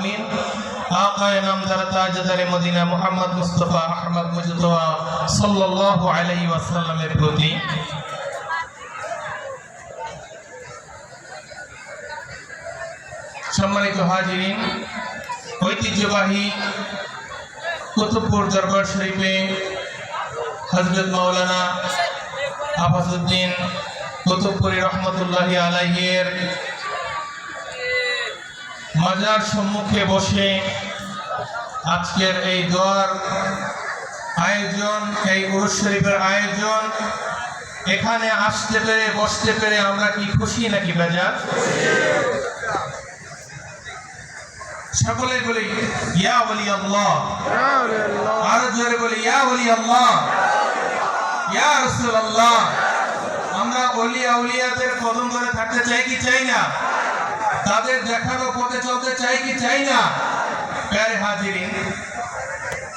আলমিন আকায় নামদার তাজদারে Medina Muhammad Mustafa Ahmad Mujtaba সাল্লাল্লাহু আলাইহি ওয়াসাল্লামের প্রতি। সম্মানিত হাজিরিন, ঐতিহ্যবাহী কুতুবপুর দরবার শরীফে হজরত মাওলানা আফাজউদ্দিন কুতুবপুরি রহমতুল্লাহি আলাইয়ের মাজার সম্মুখে বসে আজকের এই দোয়ার আয়োজন, এই উরুস শরীফের আয়োজন। এখানে আসতে পেরে, বসতে পেরে আমরা কি খুশি নাকি বেজার? সকলে বলি, ইয়া বলি আল্লাহ। আরও জোরে বলি, ইয়া বলি আল্লাহ। ইয়া রসুল আল্লাহ আমরা অলিয়া উলিয়াদের কদম ধরে থাকতে চাই কি চাই না? তাদের দেখানো পথে চলতে চাই কি চাই না? প্যারে হাজিরিন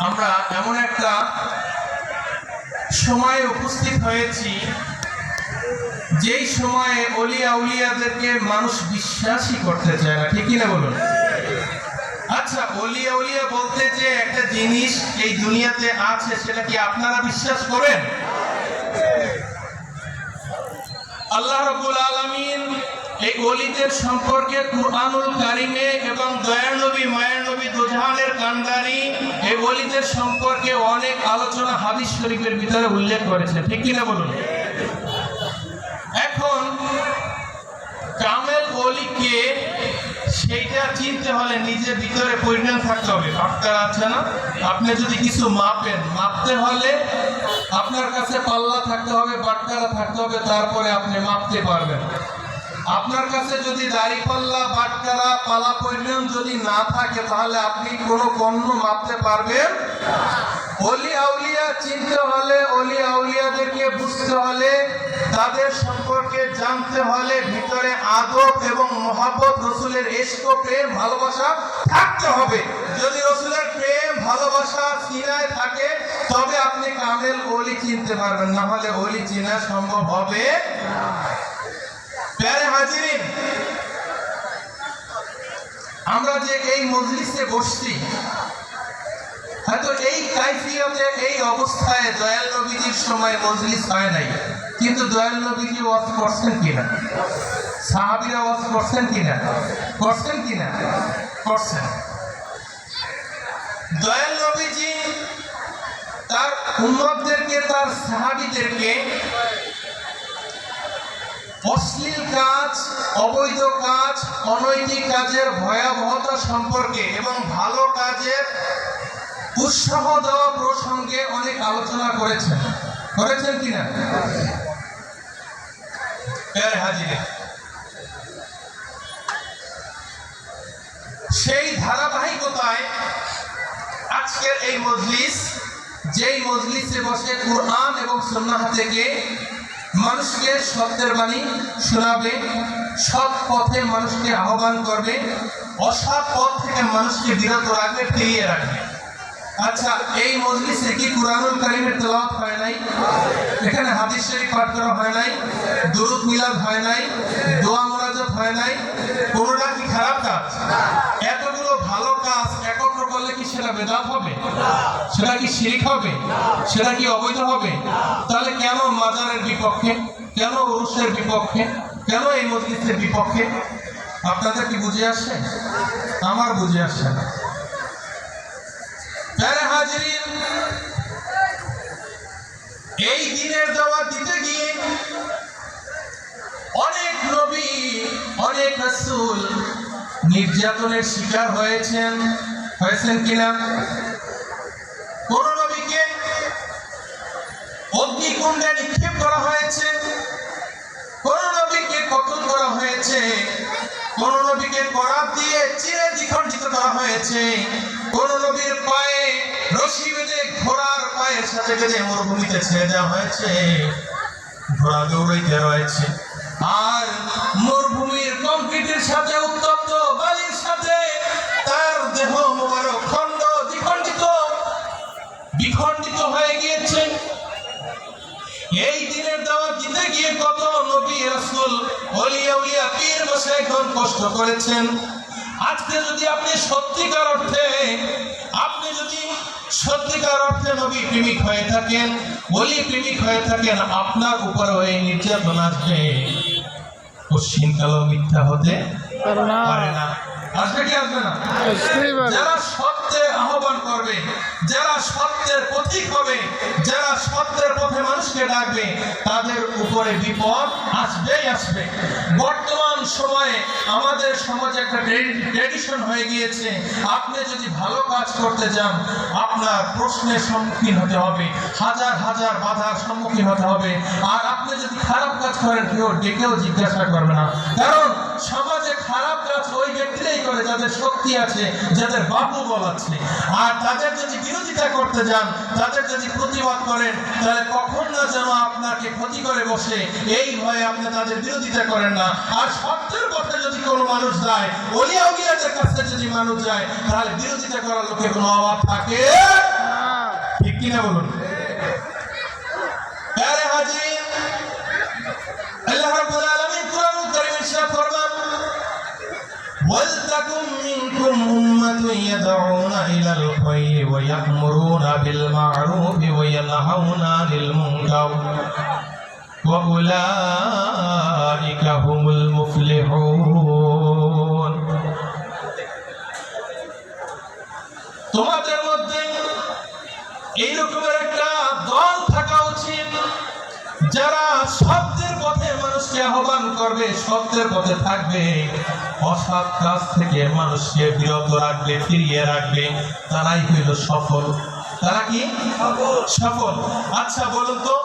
আমরা এমন একটা সময়ে উপস্থিত হয়েছি, যেই সময়ে অলিয়া উলিয়াদেরকে মানুষ বিশ্বাসই করতে চায় না, ঠিক না বলুন? আচ্ছা অলিয়া উলিয়া বলতে যে একটা জিনিস এই দুনিয়াতে আছে, সেটা কি আপনারা বিশ্বাস করেন আল্লাহ রাব্বুল আলামিন এই অলিদের সম্পর্কে কুরআনুল কারিমে এবং দয়ার নবী মায়ের নবী দুজাহানের কান্ডারি এই অলিদের সম্পর্কে অনেক আলোচনা হাদিস শরীফের ভিতরে উল্লেখ করেছে। ঠিক কিনা বলুন? এখন কামেল অলিকে সেইটা চিনতে হলে নিজের ভিতরে পরিণাম থাকতে হবে। ডাক্তার আছে না? আপনি যদি কিছু মাপেন, মাপতে হলে আপনার কাছে পাল্লা থাকতে হবে বাটকারা থাকতে হবে, তারপরে আপনি মাপতে পারবেন। আপনার কাছে যদি দাড়ি পাল্লা বাটকারা পালা পরিণাম যদি না থাকে, তাহলে আপনি কোনো পণ্য মাপতে পারবেন অলি আউলিয়া চিনতে হলে, অলি আউলিয়াদেরকে বুঝতে হলে, তাদের সম্পর্কে জানতে হলে ভিতরে আদব এবং মহাব্বত রসুলের এস্ক প্রেম ভালোবাসা থাকতে হবে। যদি রসুলের প্রেম, ভালোবাসা সিনায় থাকে, তবে আপনি কামেল অলি চিনতে পারবেন, না হলে অলি চেনা সম্ভব হবে প্যারে হাজিরিন। আমরা যে এই মজলিসে বসছি, হয়তো এই কাইফিয়তে, এই অবস্থায় দয়াল নবীজির সময় মজলিস হয় নাই। কিন্তু দয়াল নবীজি ওয়াজ করছেন কিনা? সাহাবিরা ওয়াজ করছেন কিনা? করছেন কিনা? করছেন। দয়াল নবীজি তার উম্মতদেরকে, তার সাহাবিদেরকে অশ্লীল কাজ, অবৈধ কাজ, অনৈতিক কাজের ভয়াবহতা সম্পর্কে এবং ভালো কাজের উৎসাহ দেওয়া প্রসঙ্গে অনেক আলোচনা করেছেন। করেছেন কিনা? হাজিরে। সেই ধারাবাহিকতায় আজকের এই মজলিস, যেই মজলিসে বসে কোরআন এবং সন্ন্যাহ থেকে মানুষকে সত্যের বাণী শোনাবে, সৎ পথে মানুষকে আহ্বান করবে, অসৎ পথ থেকে মানুষকে বিরত রাখবে, ফিরিয়ে রাখবে। আচ্ছা এই মজলিসে কি কুরআনুল কারীমের তেলাওয়াত হয় নাই? এখানে হাদিস শরীফ পাঠ করা হয় নাই, দুরুদ মিলাদ হয় নাই, দোয়া হয় নাই? কোনটা কি খারাপ কাজ? এতগুলো ভালো কাজ একত্র করলে কি সেটা বেদাত হবে? সেটা কি শিরিক হবে? সেটা কি অবৈধ হবে? তাহলে কেন মাজারের বিপক্ষে? কেন উরুসের বিপক্ষে? কেন এই মজলিসের বিপক্ষে? আপনাদের কি বুঝে আসছে? আমার বুঝে আসছে না। হাজিরিন, এই দিনের দাওয়া দিতে গিয়ে অনেক নবী, অনেক রাসূল নির্যাতনের শিকার হয়েছেন। হয়েছেন কিনা কোন নবীকে অগ্নিকুণ্ডে নিক্ষেপ করা হয়েছে? কোন নবীকে কতল করা হয়েছে? কোন নবীকে করাত দিয়ে চিরে দ্বিখণ্ডিত করা হয়েছে? কোন নবীর পায়ে রশি বেঁধে ঘোড়ার পায়ের সাথে বেঁধে মরুভূমিতে ছেড়ে দেওয়া হয়েছে? ঘোড়া দৌড়াইতে রয়েছে। আর মরুভূমির কংক্রিটের সাথে উত্তপ্ত বালির সাথে তার দেহ মোবারক খণ্ড দ্বিখণ্ডিত বিখণ্ডিত হয়ে গিয়েছে। এই দিনের দাওয়াত দিতে গিয়ে কত নবী রাসূল ওলিয়া উলিয়া পীর মশাইগণ কষ্ট করেছেন। আজকে যদি আপনি সত্যিকার অর্থে, আপনি যদি সত্যিকার অর্থে নবী প্রেমিক হয়ে থাকেন বলি প্রেমিক হয়ে থাকেন, আপনার উপরে এই নির্যাতন আসবে। পশ্চিমকালও মিথ্যা হতে পারে না। আসবে কি আসবে না? যারা সত্যের আহ্বান করবে। যারা সত্যের পথিক হবে, যারা সত্যের পথে মানুষকে ডাকবে, তাদের উপরে বিপদ আসবেই আসবে। বর্তমান সময়ে আমাদের সমাজে একটা ট্রেডিশন হয়ে গিয়েছে। আপনি যদি ভালো কাজ করতে যান আপনার প্রশ্নের সম্মুখীন হতে হবে। হাজার হাজার বাধার সম্মুখীন হতে হবে। আর আপনি যদি খারাপ কাজ করেন, কেউ ডেকেও জিজ্ঞাসা করবে না। কারণ সমাজে খারাপ কাজ ওই ব্যক্তিরাই করে যাদের শক্তি আছে যাদের বাপু বল আছে। আর তাদের যদি বিরোধিতা করতে যান তাদের যদি প্রতিবাদ করেন তাহলে কখন না যেন আপনাকে ক্ষতি করে বসে এই ভয়ে আপনি তাদের বিরোধিতা করেন না। আর সত্যের পথে যদি কোনো মানুষ যায় অলিয়া উলিয়াদের কাছে যদি মানুষ যায় তাহলে বিরোধিতা করার লোকের কোনো অভাব থাকে? ঠিক কিনা বলুন? أمة يدعون إلى الخير ويأمرون بالمعروف وينهون عن المنكر وأولئك هم المفلحون তোমাদের মধ্যে এই রকমের একটা দল থাকা উচিত যারা সত্যের পথে মানুষকে আহ্বান করবে সত্যের পথে থাকবে অসৎ কাজ থেকে মানুষকে বিরত রাখবে ফিরিয়ে রাখবে তারাই হইল সফল। তারা কি? সফল। আচ্ছা বলুন তো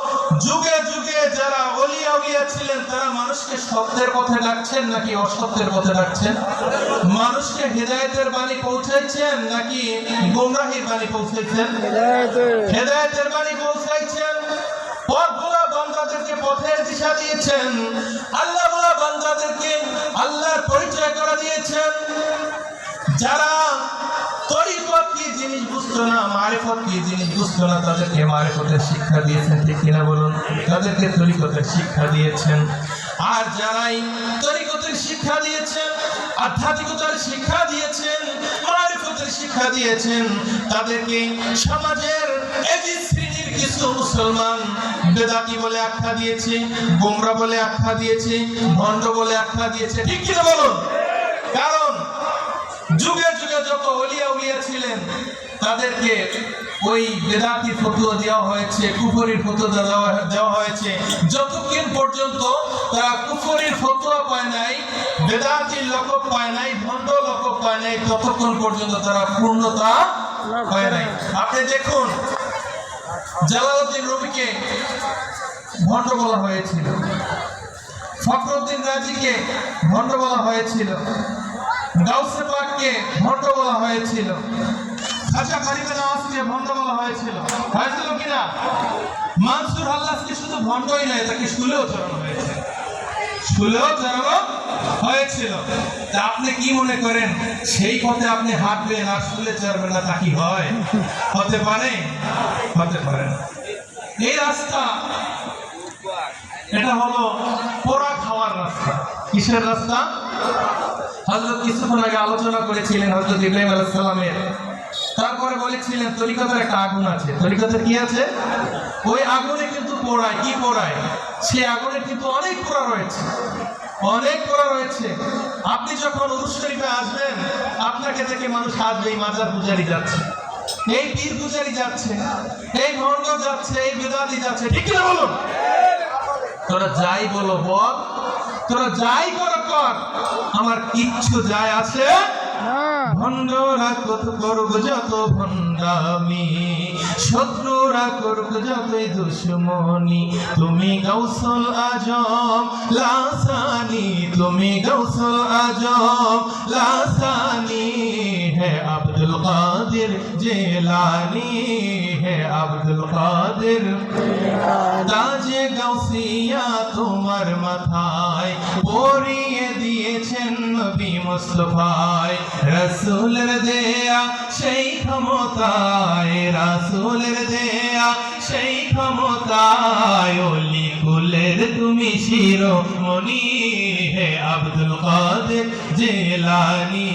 যুগে যুগে যারা অলিয়া উলিয়া ছিলেন তারা মানুষকে সত্যের পথে ডাকছেন নাকি অসত্যের পথে ডাকছেন? মানুষকে হৃদায়তের বাণী পৌঁছাইছেন নাকি গোমরাহির বাণী পৌঁছাইছেন? হেদায়েতের। বাণী পৌঁছাইছেন। বান্দাদেরকে পথের দিশা দিয়েছেন। আল্লাহ বান্দাদেরকে আল্লাহর পরিচয় করে দিয়েছেন। যারা শিক্ষা দিয়েছেন শিক্ষা দিয়েছেন। শিক্ষা দিয়েছেন, আধ্যাত্মিকতার শিক্ষা দিয়েছেন, মারিফতের শিক্ষা দিয়েছেন, তাদেরকে সমাজের কিছু মুসলমান বেদাতি বলে আখ্যা দিয়েছে, গোমরা বলে আখ্যা দিয়েছে, ভণ্ড বলে আখ্যা দিয়েছে। ঠিক কিনা বলুন? কারণ যুগে যুগে যত অলিয়া উলিয়া ছিলেন, তাদেরকে ওই বেদাতি ফতুয়া দেওয়া হয়েছে, কুফরির ফতুয়া দেওয়া হয়েছে। যতক্ষণ পর্যন্ত তারা কুফরির ফতুয়া পায় নাই, বেদাতির লকব পায় নাই, ভণ্ড লকব পায় নাই, ততক্ষণ পর্যন্ত তারা পূর্ণতা পায় নাই। আপনি দেখুন জালালউদ্দিন রবিকে ভণ্ড বলা হয়েছিল। ফখরুদ্দিন রাজিকে ভণ্ড বলা হয়েছিল। গাউসে পাককে ভণ্ড বলা হয়েছিল। খাজা গরিবে নওয়াজকে ভণ্ড বলা হয়েছিল। হয়েছিল কিনা মানসুর আল্লাহকে শুধু ভণ্ডই নয়, তাকে শুলেও চড়ানো হয়েছে। শুলেও চড়ানো হয়েছিল। তা আপনি কি মনে করেন, সেই পথে আপনি হাঁটবেন আর শুলে চড়বেন না তা কি হয়? হতে পারে? হতে পারে। এই রাস্তা, এটা হলো পোড়া খাওয়ার রাস্তা। কিসের রাস্তা? হজরত কিছুক্ষণ আগে আলোচনা করেছিলেন হজরত ইব্রাহিম আলাইহিস সালামের। তারপরে বলেছিলেন, তরিকতের একটা আগুন আছে। তরিকতের কি আছে? ওই আগুনে কিন্তু পোড়ায়। কি পোড়ায়? সে আগুনে কিন্তু অনেক পোড়া রয়েছে। অনেক পোড়া রয়েছে। আপনি যখন শরীফে আসবেন আপনাকে দেখে মানুষ আসবে এই মাজার পূজারি যাচ্ছে। এই পীর পূজারি যাচ্ছে এই ভণ্ড যাচ্ছে এই বেদাতি যাচ্ছে। ঠিক কিনা বলুন? তোরা যাই বলো বল। তোরা যাই কর কর। আমার কিচ্ছু যায় আছে ভণ্ডরা কত করব যত ভণ্ডামি শত্রুরা করব যাবে দুশ্মনী। তুমি গৌসল আজম লাসানি। তুমি গৌসল আজম লাসানি। হে আব্দুল কাদের জেলানি হে আব্দুল কাদের। তাজে গাউসিয়া তোমার মাথায় পরিয়ে দিয়েছেন নবী মুস্তফায়। রাসূলের দেয়া সেই ক্ষমতায়, রাসূলের দেয়া সেই ক্ষমতায় ওলি কুলের তুমি শিরোমণি হে আব্দুল কাদের জেলানি।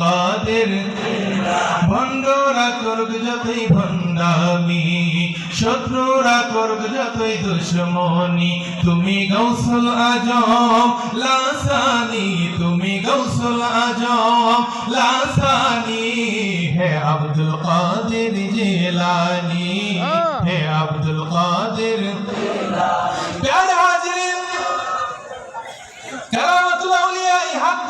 কাদের? ভণ্ডরা করুক যতই ভণ্ডামি, শত্রুরা করুক যতই দুশ্মনী। তুমি গৌসুল আজম, লাসানি। তুমি গৌসুল আজম, লাসানি। হে আব্দুল কাদের জিলানি, হে আব্দুল কাদের প্যারে হাজরিন, কারামাতুল আউলিয়া ওলিয়া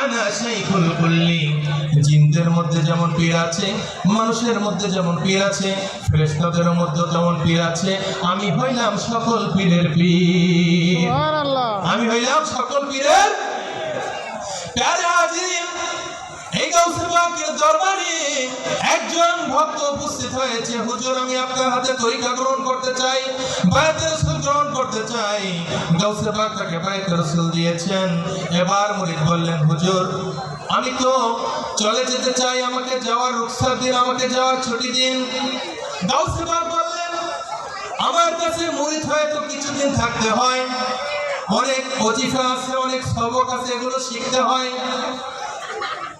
আনা শাইখুল কুল্লি। জিনদের মধ্যে যেমন পীর আছে মানুষের মধ্যে যেমন পীর আছে ফেরেশতাদের মধ্যে যেমন পীর আছে আমি হইলাম সকল পীরের পীর। আমি হইলাম সকল পীরের প্যারে হাজির এই গাউসে পাকের দরবারে একজন ভক্ত উপস্থিত হয়েছে, হুজুর, আমি আপনার হাতে তরিকা গ্রহণ করতে চাই, বায়াতে রসুল গ্রহণ করতে চাই। গাউসে পাক তাকে বায়াতে রসুল দিয়েছেন। এবার মুরিদ বললেন, হুজুর, আমি তো চলে যেতে চাই, আমাকে যাওয়ার রুখসাত দিন, আমাকে যাওয়ার ছুটি দিন। গাউসে পাক বললেন, আমার কাছে মুরিদ হয়ে তো কিছুদিন থাকতে হয়। অনেক অজিফা আছে, অনেক সবক আছে, এগুলো শিখতে হয়।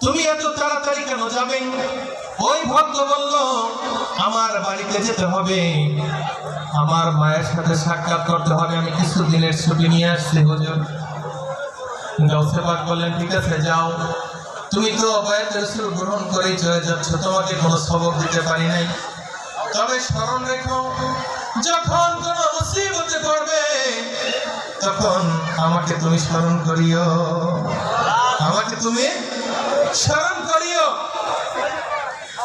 তুমি এত তাড়াতাড়ি কেন যাবে? ওই ভক্ত বলল, আমার বাড়িতে যেতে হবে। আমার মায়ের সাথে সাক্ষাৎ করতে হবে। আমি কিছু দিনের ছুটি নিয়ে আসছি, হুজুর। পাক বললেন, ঠিক আছে, যাও। তুমি তো অবায়ত রসুল গ্রহণ করেই চলে যাচ্ছ। তোমাকে কোনো সবক দিতে পারি নাই। তবে স্মরণ রেখো, যখন কোনো মুসিবতে পড়বে, তখন আমাকে তুমি স্মরণ করিও। আমাকে তুমি স্মরণ করিও।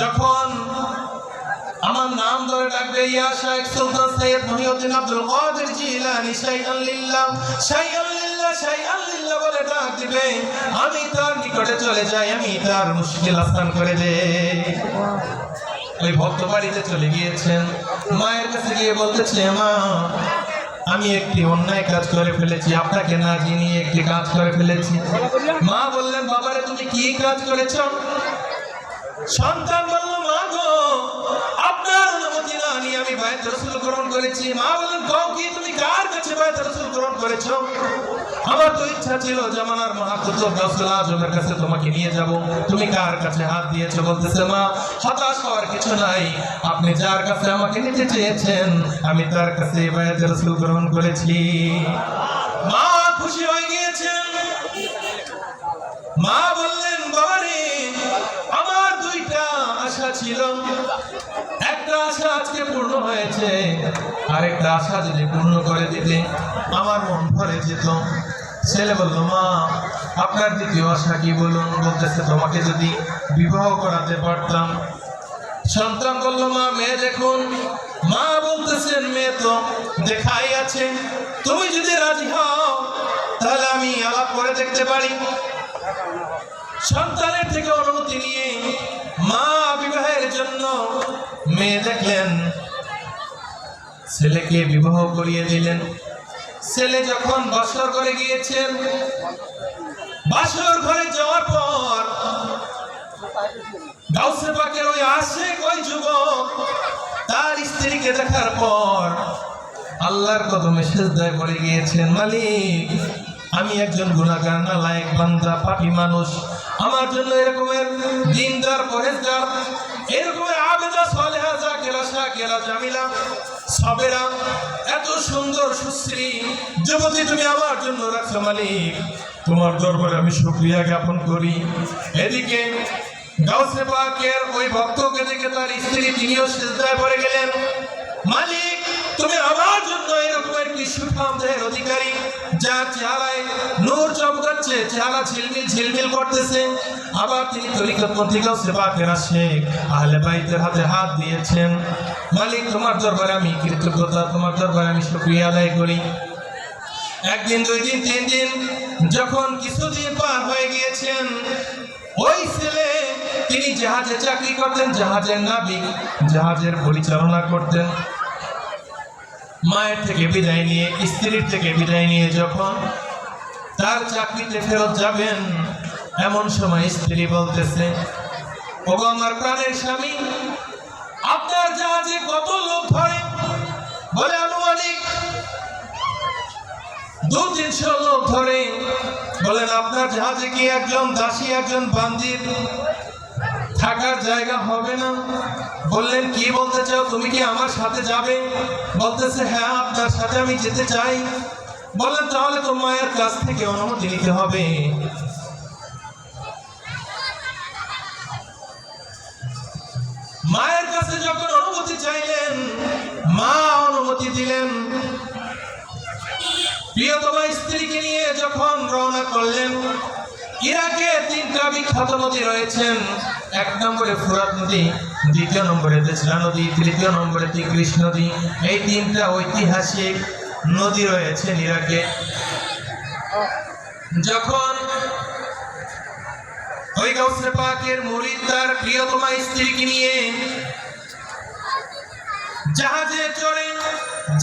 যখন আমার নাম ধরে ডাকবে, ইয়া Sheikh Sultan Syed Mohiuddin Abdul Qadir Jilani শাইআন লিল্লাহ শাইআন লিল্লাহ শাইআন লিল্লাহ বলে ডাক দিবে। আমি তার নিকটে চলে যাই, আমি তার মুশকিল আসান করে দেই। ওই ভক্ত বাড়িতে চলে গিয়েছেন। মায়ের কাছে গিয়ে বলতেছে, মা, আমি একটি অন্যায় কাজ করে ফেলেছি, আপনাকে না জানিয়ে একটি কাজ করে ফেলেছি। মা বললেন, বাবারে, তুমি কি কাজ করেছ? সন্তান বলল, মা গো, আপনার অনুমতি না নিয়ে আমি বায়ত রসুল গ্রহণ করেছি। মা বললেন, কও কি, তুমি কার কাছে বায়ত রসুল গ্রহণ করেছ? আমার তো ইচ্ছা ছিল জামানার মহাকুতুব গাউসুল আজমের কাছে তোমাকে নিয়ে যাব। তুমি কার কাছে হাত দিয়েছ? বলতেছে, মা, হতাশ হওয়ার কিছু নাই। আপনি যার কাছে আমাকে নিতে চেয়েছেন, আমি তার কাছে বায়ত রসুল গ্রহণ করেছি। মা খুশি হয়ে গিয়েছেন। মা ছিল। একটা আশা আজকে পূর্ণ হয়েছে। আরেকটা আশা যদি পূর্ণ করে দিতে আমার মন ভরে যেত। ছেলে বলল, মা, আপনার দ্বিতীয় আশা কি বলুন? বলতেছে, তোমাকে যদি বিবাহ করাতে পারতাম। সন্তান বলল, মা, মেয়ে দেখুন। মা বলতেছেন, মেয়ে তো দেখাই আছে। তুমি যদি রাজি হও, তাহলে আমি আলাপ করে দেখতে পারি। সন্তানের থেকে অনুমতি নিয়ে মা বিবাহের জন্য মেয়ে দেখলেন। ছেলেকে বিবাহ করিয়ে দিলেন। ছেলে যখন বাসর ঘরে গিয়েছেন, বাসর ঘরে যাওয়ার পর গাউসে পাকের ওই আশেক, ওই যুবক তার স্ত্রীকে দেখার পর আল্লাহর কদমে সেজদায় পড়ে গিয়েছেন, মালিক, আমি একজন গুণাগার নালায়ক বান্দা, পাপী মানুষ। আমার জন্য এরকমের দিনদার পরেজগার, এরকমের আবেদা সলেহা জাকেরা শাকেরা জামিলা। সবেরা এত সুন্দর, সুশ্রী যুবতী তুমি আমার জন্য রাখছো মালিক। তোমার দরবারে আমি শুক্রিয়া জ্ঞাপন করি। এদিকে গাউসে পাকের ওই ভক্তকে দেখে তার স্ত্রী তিনিও সিজদায় পড়ে গেলেন। মালিক তুমি আমার জন্য এরকম একটি সুঠাম অধিকারী, যার চেহারায় নূর চমকাচ্ছে চেহারা ঝিলমিল ঝিলমিল করতেছে। আবার তিনি তরিকত পত্রিকাও সেবা কেরা শেখ আহলে বাইতের হাতে হাত দিয়েছেন। মালিক, তোমার দরবারে আমি কৃতজ্ঞতা, তোমার দরবারে আমি শুক্রিয়া আদায় করি। একদিন, দুই দিন, তিন দিন, যখন কিছুদিন পার হয়ে গিয়েছেন, ওই ছেলে, তিনি জাহাজে চাকরি করতেন, জাহাজের নাবিক, জাহাজের পরিচালনা করতেন। মায়ের থেকে বিদায় নিয়ে, স্ত্রীর থেকে বিদায় নিয়ে যখন তার চাকরিতে ফেরত যাবেন, এমন সময় স্ত্রী বলতেছে, ওগো আমার প্রাণের স্বামী, আপনার জাহাজে কত লোক ধরে? বলে, আনুমানিক দু তিনশো লোক ধরে। বলেন, আপনার জাহাজে কি একজন দাসী, একজন বান্দির থাকার জায়গা হবে না। বললেন, কি বলতে চাও? তুমি কি আমার সাথে যাবে? বলতেছে হ্যাঁ আপনার সাথে আমি যেতে চাই। বললেন, তাহলে তো মায়ের কাছ থেকে অনুমতি নিতে হবে। মায়ের কাছে যখন অনুমতি চাইলেন, মা অনুমতি দিলেন। প্রিয়তমা স্ত্রীকে নিয়ে যখন রওনা করলেন ইরাকে তিনটা বিখ্যাত নদী রয়েছেন এক নম্বরে ফুরাত নদী, দ্বিতীয় নম্বরে দেশলা নদী, তৃতীয় নম্বরে তিগ্রিস নদী। এই তিনটা ঐতিহাসিক নদী রয়েছে ইরাকে। যখন ওই গাউসে পাকের মুরিদ তার প্রিয়তমা স্ত্রীকে নিয়ে জাহাজে চড়ে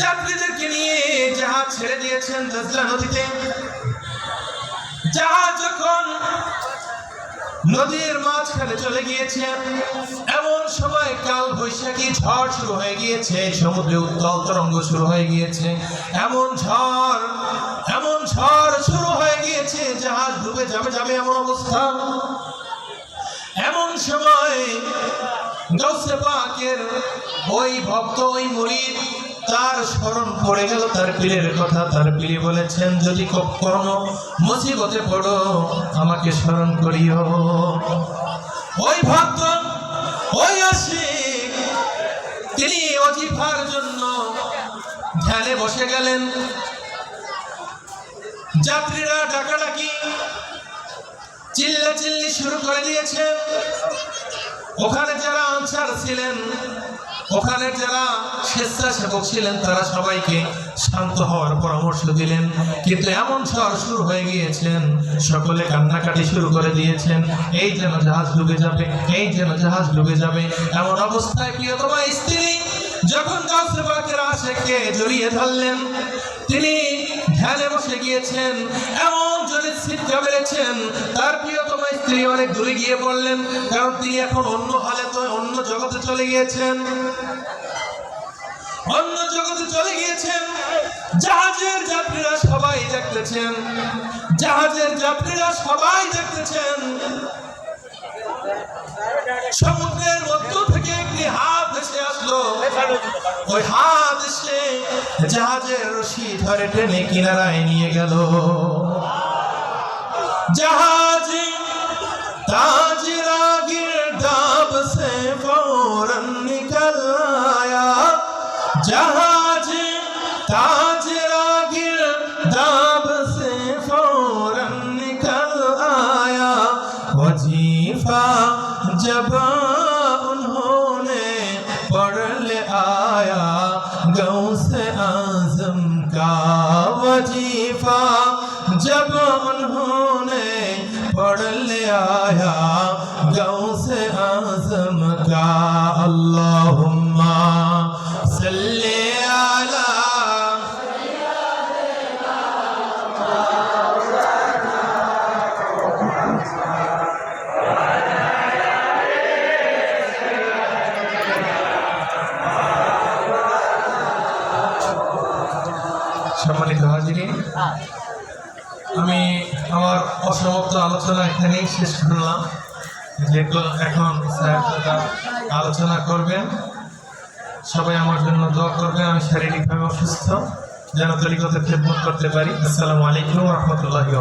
যাত্রীদেরকে নিয়ে জাহাজ ছেড়ে দিয়েছেন দজলা নদীতে। জাহাজ যখন নদীর মাঝখানে চলে গিয়েছে এমন সময় কাল বৈশাখী ঝড় শুরু হয়ে গিয়েছে, সমুদ্রে উত্তল তরঙ্গ শুরু হয়ে গিয়েছে। এমন ঝড় এমন ঝড় শুরু হয়ে গিয়েছে, জাহাজ ডুবে যাবে যাবে এমন অবস্থা। এমন সময় গৌসে পাকের ওই ভক্ত, ওই মুরিদ তার স্মরণ পড়ে গেল তার পীরের কথা। তার পীরে বলেছেন, যদি কখনো মুসিবতে পড়ো, আমাকে স্মরণ করিও। ওই ভক্ত, ওই আশিক, তিনি অজিফার জন্য ধ্যানে বসে গেলেন। যাত্রীরা ডাকাডাকি চিল্লা চিল্লি শুরু করে দিয়েছে ওখানে যারা আনসার ছিলেন ওখানে যারা স্বেচ্ছাসেবক ছিলেন, তারা সবাইকে শান্ত হওয়ার পরামর্শ দিলেন। কিন্তু এমন ঝড় শুরু হয়ে গিয়েছেন সকলে কান্নাকাটি শুরু করে দিয়েছেন এই যেন জাহাজ ডুবে যাবে, এই যেন জাহাজ ডুবে যাবে। এমন অবস্থায় কি প্রিয়তমা স্ত্রী যখন গাছের আশেখকে জড়িয়ে ধরলেন, তিনি ধ্যানে বসে গিয়েছেন, এমন জোরে ছিটকা মেরেছেন, তার প্রিয়তমা স্ত্রী অনেক দূরে গিয়ে পড়লেন কারণ তিনি এখন অন্য হালে তো, অন্য জগতে চলে গিয়েছেন। অন্য জগতে চলে গিয়েছেন। জাহাজের যাত্রীরা সবাই দেখতেছেন। জাহাজের যাত্রীরা সবাই দেখতেছেন। সমুদ্রের মধ্য থেকে একটি হাত এসে আসলো। ওই হাত এসে জাহাজের রশি ধরে টেনে কিনারায় নিয়ে গেল। জাহাজ তাজ রাগির ডাব সে ফৌরন নিকল আয়া জাহাজ তাজ অসমাপ্ত আলোচনা এখানেই শেষ করলাম। যেগুলো এখন স্যার আলোচনা করবেন, সবাই আমার জন্য দোয়া করবেন, আমি শারীরিকভাবে অসুস্থ, যেন তরিকতে খেদমত করতে পারি। আসসালামু আলাইকুম রহমতুল্লাহি